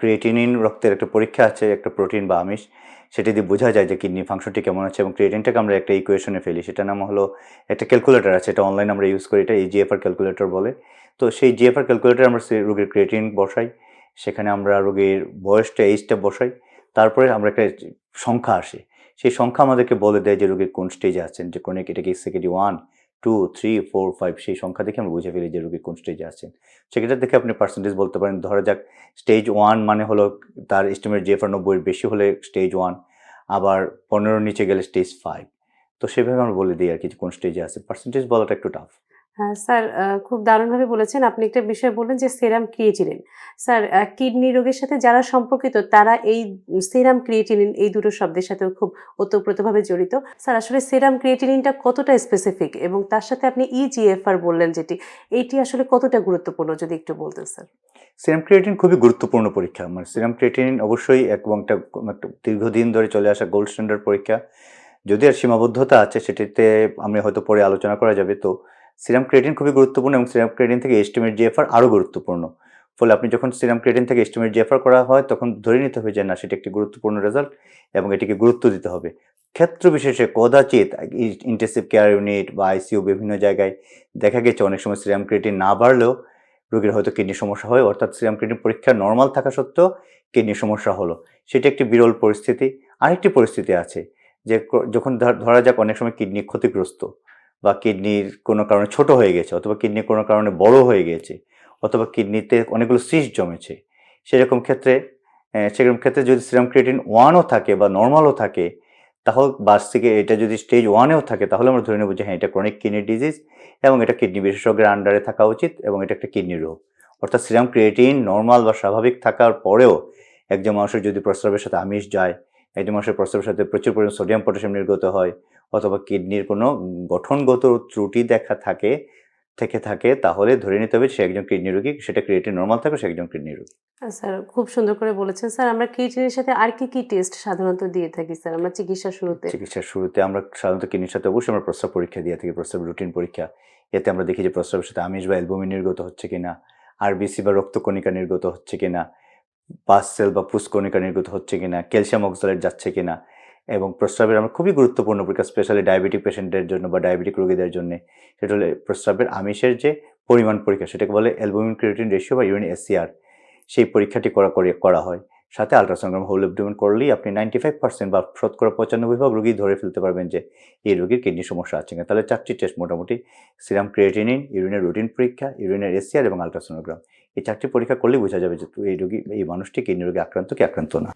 Creatinine রক্তের একটা পরীক্ষা আছে, একটা প্রোটিন বা আমিষ, সেটা দিয়ে বোঝা যায় যে কিডনি ফাংশনটি কেমন আছে এবং ক্রিয়েটিনটাকে আমরা একটা ইকুয়েশনে ফেলি। সেটা নাম হলো একটা ক্যালকুলেটর আছে, এটা অনলাইন আমরা ইউজ করি, এটা এই জিএফআর ক্যালকুলেটর বলে। তো সেই জিএফআর ক্যালকুলেটর আমরা রোগীর ক্রিয়েটিন বসাই, সেখানে আমরা রোগীর বয়সটা এইজটা বসাই, তারপরে আমরা একটা সংখ্যা আসে। সেই সংখ্যা আমাদেরকে বলে দেয় যে রোগীর কোন স্টেজে আছেন, যে কোন এটা কি সেকেন্ডি one two three four five সেই সংখ্যা দেখে আমরা বুঝে ফেলি যে রোগী কোন স্টেজে আছেন। সেক্ষেত্রে দেখে আপনি পার্সেন্টেজ বলতে পারেন, ধরা যাক স্টেজ ওয়ান মানে হলো তার এস্টিমেট জিএফআর নব্বইয়ের বেশি হলে স্টেজ ওয়ান আবার পনেরোর নিচে গেলে স্টেজ ফাইভ তো সেভাবে আমরা বলে দিই আর কি কোন স্টেজে আছে। পার্সেন্টেজ বলাটা একটু টাফ হ্যাঁ স্যার খুব দারুণভাবে বলেছেন। আপনি একটা বিষয় বললেন যে সেরাম ক্রিয়েটিনিন। স্যার কিডনি রোগের সাথে যারা সম্পর্কিত, তারা এই সেরাম ক্রিয়েটিনিন, এই দুটো শব্দের সাথেও খুব ওতপ্রোতভাবে জড়িত। স্যার, আসলে সেরাম ক্রিয়েটিনিনটা কতটা স্পেসিফিক এবং তার সাথে আপনি E ইজিএফআর বললেন যেটি এইটি আসলে কতটা গুরুত্বপূর্ণ যদি একটু বলতেন, স্যার? সিরাম ক্রিয়েটিন খুবই গুরুত্বপূর্ণ পরীক্ষা। মানে সিরাম ক্রিয়েটিন অবশ্যই এবং একটা দীর্ঘদিন ধরে চলে আসা গোল্ড স্ট্যান্ডার্ড পরীক্ষা। যদি আর সীমাবদ্ধতা আছে, সেটিতে আমি হয়তো পরে আলোচনা করা যাবে। তো সিরাম ক্রিয়েটিন খুবই গুরুত্বপূর্ণ এবং সিরাম ক্রিয়েটিন থেকে এস্টিমেট জিএফআর আরও গুরুত্বপূর্ণ। ফলে আপনি যখন সিরাম ক্রিয়েটিন থেকে এস্টিমেট জিএফআর করা হয়, তখন ধরে নিতে হবে যে না, সেটি একটি গুরুত্বপূর্ণ রেজাল্ট এবং এটিকে গুরুত্ব দিতে হবে। ক্ষেত্র বিশেষে কদাচিৎ ইন্টেন্সিভ কেয়ার ইউনিট বা আইসিইউ বিভিন্ন জায়গায় দেখা গেছে, অনেক সময় সিরাম ক্রিয়েটিন না বাড়লেও রোগীর হয়তো কিডনি সমস্যা হয়, অর্থাৎ সিরাম ক্রিয়েটিন পরীক্ষা নর্মাল থাকা সত্ত্বেও কিডনি সমস্যা হলো। সেটা একটি বিরল পরিস্থিতি। আরেকটি পরিস্থিতি আছে যে যখন ধরা যাক অনেক সময় কিডনি ক্ষতিগ্রস্ত। বা কিডনির কোনো কারণে ছোট হয়ে গেছে অথবা কিডনি কোনো কারণে বড় হয়ে গেছে অথবা কিডনিতে অনেকগুলো সিস জমেছে, সেরকম ক্ষেত্রে সেরকম ক্ষেত্রে যদি সিরাম ক্রিয়েটিন ওয়ানও থাকে বা নর্মালও থাকে, তাহলে বাস থেকে এটা যদি স্টেজ ওয়ানেও থাকে, তাহলে আমরা ধরে নেব যে হ্যাঁ এটা ক্রনিক কিডনি ডিজিজ এবং এটা কিডনি বিশেষজ্ঞের আন্ডারে থাকা উচিত এবং এটা একটা কিডনি রোগ। অর্থাৎ সিরাম ক্রিয়েটিন নর্মাল বা স্বাভাবিক থাকার পরেও একজন মানুষের যদি প্রস্রাবের সাথে আমিষ যায়, একজন মানুষের প্রস্রাবের সাথে প্রচুর পরিমাণ সোডিয়াম পটাশিয়াম নির্গত হয় অথবা কিডনির কোনো গঠনগত ত্রুটি দেখা থাকে থেকে থাকে তাহলে ধরে নিতে হবে সে একজন কিডনি রোগী সেটা ক্রিয়েটিন নর্মাল থাকে সে একজন কিডনি রোগী। আহ, স্যার খুব সুন্দর করে বলেছেন। স্যার আমরা ক্রিয়েটিনের সাথে আর কি কি টেস্ট সাধারণত দিয়ে থাকি স্যার? আমরা চিকিৎসা শুরুতে। চিকিৎসার শুরুতে আমরা সাধারণত কিডনির সাথে অবশ্যই আমরা প্রস্রাব পরীক্ষা দিয়ে থাকি প্রস্রাব রুটিন পরীক্ষা। এতে আমরা দেখি যে প্রস্রাবের সাথে আমিষ বা অ্যালবুমিন নির্গত হচ্ছে কিনা আরবিসি বা রক্তকণিকা নির্গত হচ্ছে কিনা পাস সেল বা পুষ্কণিকা নির্গত হচ্ছে কিনা ক্যালসিয়াম অক্সালেট যাচ্ছে কিনা এবং প্রস্রাবের আমরা খুবই গুরুত্বপূর্ণ পরীক্ষা স্পেশালি ডায়াবেটিক পেশেন্টের জন্য বা ডায়াবেটিক রোগীদের জন্য। সেটা হলো প্রস্রাবের আমিষের যে পরিমাণ পরীক্ষা, সেটাকে বলে অ্যালবুমিন ক্রিয়েটিন রেশিও বা ইউরিন এসিআর সেই পরীক্ষাটি করা, করে হয়। সাথে আলট্রাসোনোগ্রাম হোল অ্যাবডোমেন করলেই আপনি নাইনটি ফাইভ পার্সেন্ট বা শতকরা পঁচানব্বই ভাগ রোগী ধরে ফেলতে পারবেন যে এই রোগীর কিডনি সমস্যা আছে কিনা। তাহলে চারটি টেস্ট মোটামুটি সিরাম ক্রিয়েটিনিন ইউরিনের রুটিন পরীক্ষা ইউরিনের এসিআর এবং আলট্রাসোনোগ্রাম এই চারটি পরীক্ষা করলেই বোঝা যাবে যে এই রোগী, এই মানুষটি কিডনি রোগে আক্রান্ত কি আক্রান্ত না।